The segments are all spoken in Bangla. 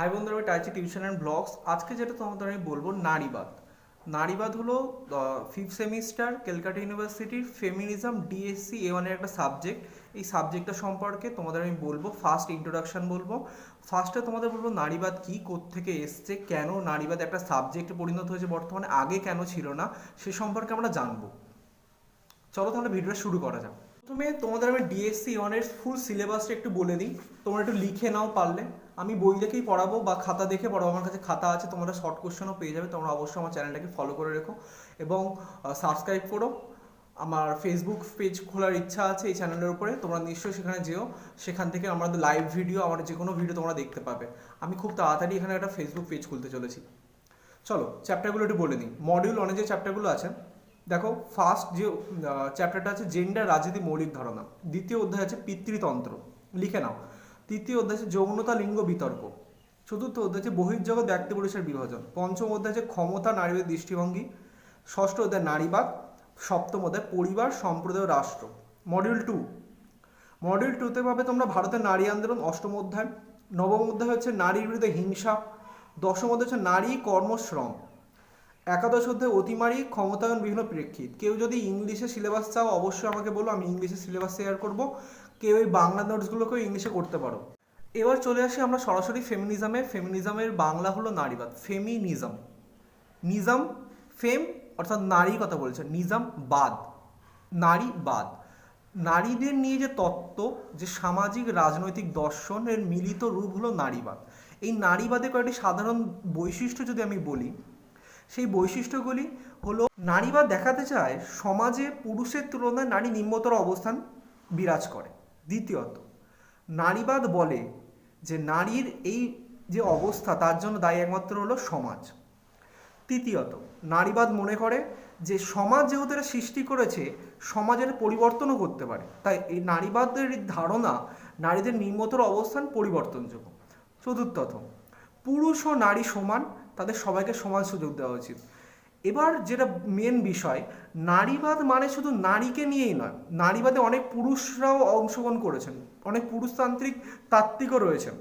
হাই বন্ধুরা আমি টাইচি টিউশন অ্যান্ড ব্লগস। আজকে যেটা তোমাদের আমি বলব, নারীবাদ। নারীবাদ হলো ফিফথ সেমিস্টার ক্যালকাটা ইউনিভার্সিটির ফেমিনিজম ডিএসসি এ ওয়ানের একটা সাবজেক্ট এই সাবজেক্টটা সম্পর্কে তোমাদের আমি বলব ফার্স্ট ইন্ট্রোডাকশন বলব। ফার্স্টে তোমাদের বলব, নারীবাদ কী থেকে এসছে, কেন নারীবাদ একটা সাবজেক্টে পরিণত হয়েছে বর্তমানে, আগে কেন ছিল না, সে সম্পর্কে আমরা জানব। চলো তাহলে ভিডিওটা শুরু করা যাক। প্রথমে তোমাদের আমি ডিএসসি ওয়ানের ফুল সিলেবাসটা একটু বলে দিই। তোমরা একটু লিখে নাও পারলে। আমি বই দেখেই পড়াবো বা খাতা দেখে পড়াবো। আমার কাছে খাতা আছে, তোমরা শর্ট কোশ্চেনও পেয়ে যাবে। তোমরা অবশ্যই আমার চ্যানেলটাকে ফলো করে রেখো। এবং সাবস্ক্রাইব করো। আমার ফেসবুক পেজ খোলার ইচ্ছা আছে এই চ্যানেলের উপরে। তোমরা নিশ্চয়ই সেখানে যেও। সেখান থেকে আমাদের লাইভ ভিডিও আমার যে কোনো ভিডিও তোমরা দেখতে পাবে। আমি খুব তাড়াতাড়ি এখানে একটা ফেসবুক পেজ খুলতে চলেছি। চলো চ্যাপ্টারগুলো একটু বলে নিই মডিউল ওয়ানে যে চ্যাপ্টারগুলো আছে দেখো ফার্স্ট যে চ্যাপ্টারটা আছে জেন্ডার রাজনীতি, মৌলিক ধারণা। দ্বিতীয় অধ্যায় আছে পিতৃতন্ত্র। লিখে নাও। তৃতীয় অধ্যায় আছে যৌনতা, লিঙ্গ বিতর্ক। চতুর্থ অধ্যায় আছে বহির্জগৎ, ব্যক্তি পুরুষের বিভাজন। পঞ্চম অধ্যায় আছে ক্ষমতা, নারীদের দৃষ্টিভঙ্গি। ষষ্ঠ অধ্যায় নারীবাদ। সপ্তম অধ্যায় পরিবার, সম্প্রদায়, রাষ্ট্র। মডিউল টু মডিউল টুতে পাবে তোমরা ভারতের নারী আন্দোলন, অষ্টম অধ্যায়। নবম অধ্যায় হচ্ছে নারীর বিরুদ্ধে হিংসা। দশম অধ্যায় হচ্ছে নারী কর্মশ্রম। একাদশ অধ্যায় অতিমারি, ক্ষমতায়ন বিভিন্ন প্রেক্ষিত। কেউ যদি ইংলিশে সিলেবাস চাও, অবশ্যই আমাকে বলো, আমি ইংলিশে সিলেবাস শেয়ার করব। কেউ এই বাংলা নোটসগুলোকেও ইংলিশে করতে পারো। এবার চলে আসি আমরা সরাসরি ফেমিনিজমে ফেমিনিজমের বাংলা হলো নারীবাদ। ফেমিনিজম নিজাম ফেম অর্থাৎ নারী কথা বলছে। নিজাম বাদ। নারীবাদ। নারীদের নিয়ে যে তত্ত্ব, যে সামাজিক রাজনৈতিক দর্শনের মিলিত রূপ হলো নারীবাদ। এই নারীবাদের কয়েকটি সাধারণ বৈশিষ্ট্য যদি আমি বলি সেই বৈশিষ্ট্যগুলি হলো নারীবাদ দেখাতে চায় সমাজে পুরুষের তুলনায় নারী নিম্নতর অবস্থান বিরাজ করে। দ্বিতীয়ত, নারীবাদ বলে যে নারীর এই যে অবস্থা তার জন্য দায়ী একমাত্র হলো সমাজ। তৃতীয়ত, নারীবাদ মনে করে যে সমাজ যেহেতু এটা সৃষ্টি করেছে, সমাজের পরিবর্তনও করতে পারে। তাই এই নারীবাদের ধারণা নারীদের নিম্নতর অবস্থান পরিবর্তনযোগ্য। চতুর্থত, পুরুষ ও নারী সমান তাদের সবাইকে সমান সুযোগ দেওয়া উচিত। এবার যেটা মেন বিষয়, নারীবাদ মানে শুধু নারীকে নিয়েই নয়, নারীবাদে অনেক পুরুষরাও অংশগ্রহণ করেছেন, অনেক পুরুষতান্ত্রিক তাত্ত্বিকও রয়েছেন।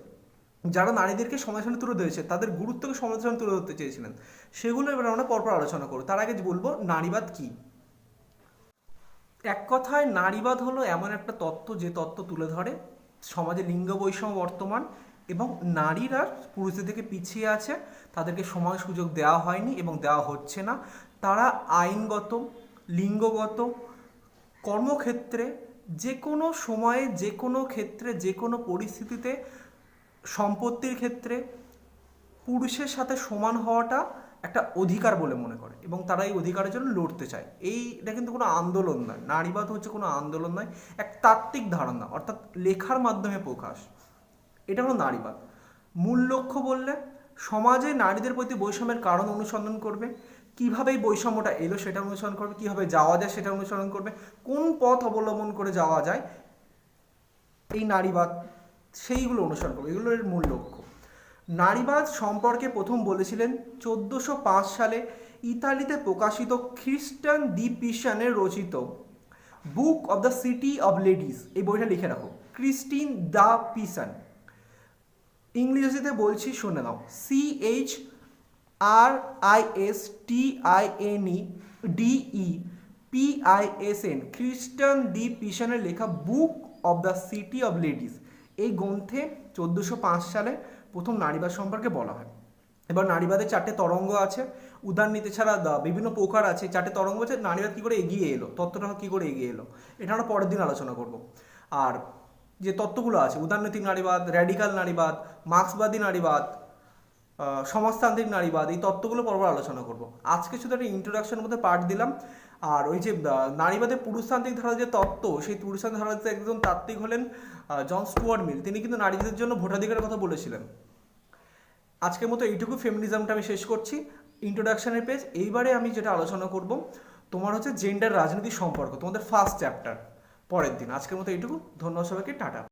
যারা নারীদেরকে সমাজ সামনে তুলে ধরেছে, তাদের গুরুত্বকে সমাজ সামনে তুলে ধরতে চেয়েছিলেন। সেগুলো এবার আমরা পরপর আলোচনা করব। তার আগে বলব, নারীবাদ কি? এক কথায়, নারীবাদ হলো এমন একটা তত্ত্ব যে তত্ত্ব তুলে ধরে। সমাজে লিঙ্গ বৈষম্য বর্তমান এবং নারীরা পুরুষদের থেকে পিছিয়ে আছে, তাদেরকে সমান সুযোগ দেওয়া হয়নি এবং দেওয়া হচ্ছে না। তারা আইনগত, লিঙ্গগত কর্মক্ষেত্রে যে কোনো সময়ে যে কোনো ক্ষেত্রে যে কোনো পরিস্থিতিতে সম্পত্তির ক্ষেত্রে পুরুষের সাথে সমান হওয়াটা একটা অধিকার বলে মনে করে এবং তারা এই অধিকারের জন্য লড়তে চায়। এই এটা কিন্তু কোনো আন্দোলন নয়। নারীবাদ হচ্ছে কোনো আন্দোলন নয়, এক তাত্ত্বিক ধারণা, অর্থাৎ লেখার মাধ্যমে প্রকাশ। এটা হলো নারীবাদ। মূল লক্ষ্য বললে, সমাজে নারীদের প্রতি বৈষম্যের কারণ অনুসন্ধান করবে, কীভাবে এই বৈষম্যটা এলো সেটা অনুসরণ করবে, কীভাবে যাওয়া যায় সেটা অনুসরণ করবে, কোন পথ অবলম্বন করে যাওয়া যায়, এই নারীবাদ সেইগুলো অনুসরণ করবে, এগুলো এর মূল লক্ষ্য। নারীবাদ সম্পর্কে প্রথম বলেছিলেন, চোদ্দোশো সালে ইতালিতে প্রকাশিত খ্রিস্টান দি পিশানের রচিত book of the city of ladies, এই বইটা লিখে রাখো, ক্রিস্টিন দ্য পিসান। ইংরেজিতে বলছি, শুনে নাও। C H R I S T I N E D E P I S N Christine de পিশনের লেখা book of the city of ladies এই গ্রন্থে চোদ্দোশো সালে প্রথম নারীবাদ সম্পর্কে বলা হয়। এবার নারীবাদের চারটে তরঙ্গ আছে। উদারনীতি ছাড়া বিভিন্ন প্রকার আছে। চারটে তরঙ্গ আছে নারীবাদ কী করে এগিয়ে এলো? তত্ত্বটা কী করে এগিয়ে এলো? এটা আমরা পরের দিন আলোচনা করব। আর যে তত্ত্বগুলো আছে উদারনৈতিক নারীবাদ র্যাডিকাল নারীবাদ মার্ক্সবাদী নারীবাদ সমাজতান্ত্রিক নারীবাদ, এই তত্ত্বগুলো পরপর আলোচনা করব। আজকে শুধু একটা ইন্ট্রোডাকশনের মধ্যে পার্ট দিলাম। আর ওই যে নারীবাদের পুরুষতান্ত্রিক ধারা যে তত্ত্ব, সেই পুরুষতান্ত্রিক ধারাতে একজন তাত্ত্বিক হলেন জন স্টুয়ার্ট মিল, তিনি কিন্তু নারীদের জন্য ভোটাধিকারের কথা বলেছিলেন। আজকের মতো এইটুকু ফেমিনিজমটা আমি শেষ করছি। ইন্ট্রোডাকশনের পেজ এইবারে আমি যেটা আলোচনা করব, তোমার হচ্ছে জেন্ডার রাজনীতি সম্পর্ক, তোমাদের ফার্স্ট চ্যাপ্টার পরের দিন। আজকের মতো এইটুকু। ধন্যবাদ সবাইকে। টাটা।